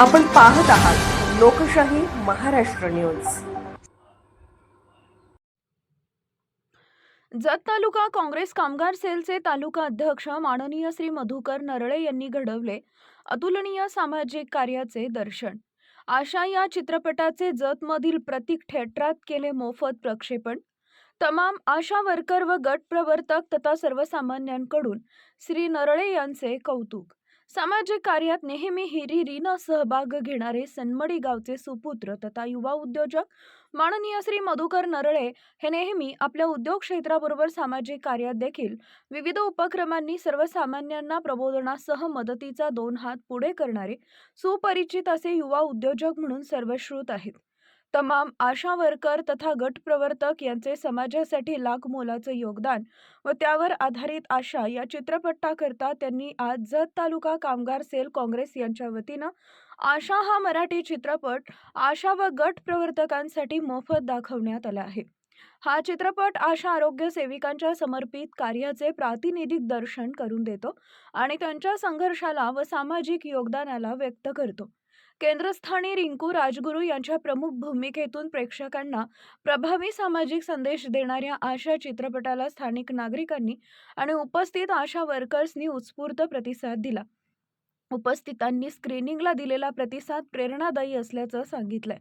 आपण पाहत आहात लोकशाही महाराष्ट्र न्यूज. जत तालुका काँग्रेस कामगार सेलचे तालुका अध्यक्ष माननीय श्री मधुकर नरळे यांनी घडवले अतुलनीय सामाजिक कार्याचे दर्शन. आशा या चित्रपटाचे जतमधील प्रतीक थिएटरात केले मोफत प्रक्षेपण. तमाम आशा वर्कर व गट प्रवर्तक तथा सर्वसामान्यांकडून श्री नरळे यांचे कौतुक. सामाजिक कार्यात नेहमी हिरिरीनं सहभाग घेणारे सनमडी गावचे सुपुत्र तथा युवा उद्योजक माननीय श्री मधुकर नरळे हे नेहमी आपल्या उद्योग क्षेत्राबरोबर सामाजिक कार्यात देखील विविध उपक्रमांनी सर्वसामान्यांना प्रबोधनासह मदतीचा दोन हात पुढे करणारे सुपरिचित असे युवा उद्योजक म्हणून सर्वश्रुत आहेत. तमाम आशा वर्कर तथा गट प्रवर्तक यांचे समाजासाठी लाख मोलाचं योगदान व त्यावर आधारित आशा या चित्रपटाकरता त्यांनी आज जत तालुका कामगार सेल काँग्रेस यांच्या वतीनं आशा हा मराठी चित्रपट आशा व गट प्रवर्तकांसाठी मोफत दाखवण्यात आला आहे. हा चित्रपट आशा आरोग्य सेविकांच्या समर्पित कार्याचे प्रातिनिधिक दर्शन करून देतो आणि त्यांच्या संघर्षाला व सामाजिक योगदानाला व्यक्त करतो. केंद्रस्थानी रिंकू राजगुरू यांच्या प्रमुख भूमिकेतून प्रेक्षकांना प्रभावी सामाजिक संदेश देणाऱ्या आशा चित्रपटाला स्थानिक नागरिकांनी आणि उपस्थित आशा वर्कर्सनी उत्स्फूर्त प्रतिसाद दिला. उपस्थितांनी स्क्रीनिंगला दिलेला प्रतिसाद प्रेरणादायी असल्याचं सांगितलंय.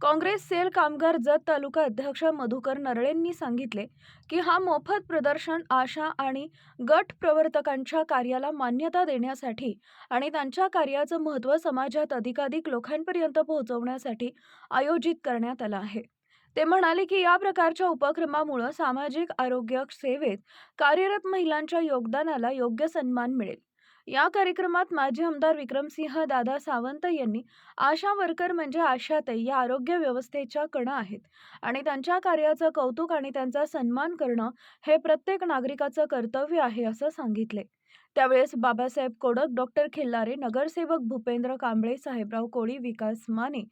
काँग्रेस सेल कामगार जत तालुका अध्यक्ष मधुकर नरळेंनी सांगितले की हा मोफत प्रदर्शन आशा आणि गट प्रवर्तकांच्या कार्याला मान्यता देण्यासाठी आणि त्यांच्या कार्याचं महत्त्व समाजात अधिकाधिक लोकांपर्यंत पोहोचवण्यासाठी आयोजित करण्यात आला आहे. ते म्हणाले की या प्रकारच्या उपक्रमामुळं सामाजिक आरोग्य सेवेत कार्यरत महिलांच्या योगदानाला योग्य सन्मान मिळेल. या कार्यक्रमात माजी आमदार विक्रमसिंह दादा सावंत यांनी आशा वर्कर म्हणजे आशाताई या आरोग्य व्यवस्थेच्या कणा आहेत आणि त्यांच्या कार्याचं कौतुक आणि त्यांचा सन्मान करणं हे प्रत्येक नागरिकाचं कर्तव्य आहे असं सांगितले. त्यावेळेस बाबासाहेब कोडक डॉक्टर खिल्लारे नगरसेवक भूपेंद्र कांबळे साहेबराव कोळी विकास माने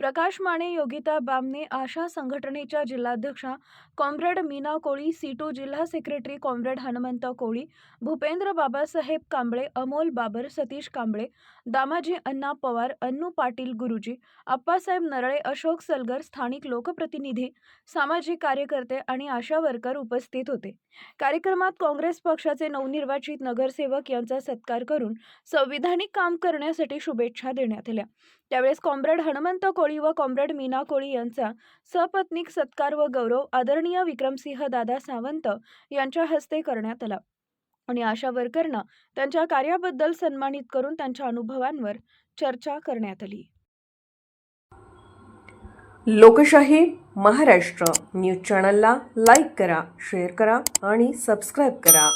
प्रकाश माने योगिता बामने आशा संघटनेच्या जिल्हाध्यक्षा कॉम्रेड मीना कोळी सीटू जिल्हा सेक्रेटरी कॉम्रेड हनुमंत कोळी भूपेंद्र बाबासाहेब कांबळे अमोल बाबर सतीश कांबळे दामाजी अण्णा पवार अन्नू पाटील गुरुजी आप्पासाहेब नरळे अशोक सलगर स्थानिक लोकप्रतिनिधी सामाजिक कार्यकर्ते आणि आशा वर्कर उपस्थित होते. कार्यक्रमात काँग्रेस पक्षाचे नवनिर्वाचित नगरसेवक यांचा सत्कार करून संविधानिक काम करण्यासाठी शुभेच्छा देण्यात आल्या. त्यावेळेस कॉम्रेड हनुमंत कोळी व कॉम्रेड मीना कोळी यांचा सपत्नीक सत्कार व गौरव आदरणीय विक्रमसिंह दादा सावंत यांच्या हस्ते करण्यात आला. आणि आशा वर्करना त्यांच्या कार्याबद्दल सन्मानित करून त्यांच्या अनुभवांवर चर्चा करण्यात आली. लोकशाही महाराष्ट्र न्यूज चॅनलला लाईक करा शेअर करा आणि सबस्क्राईब करा.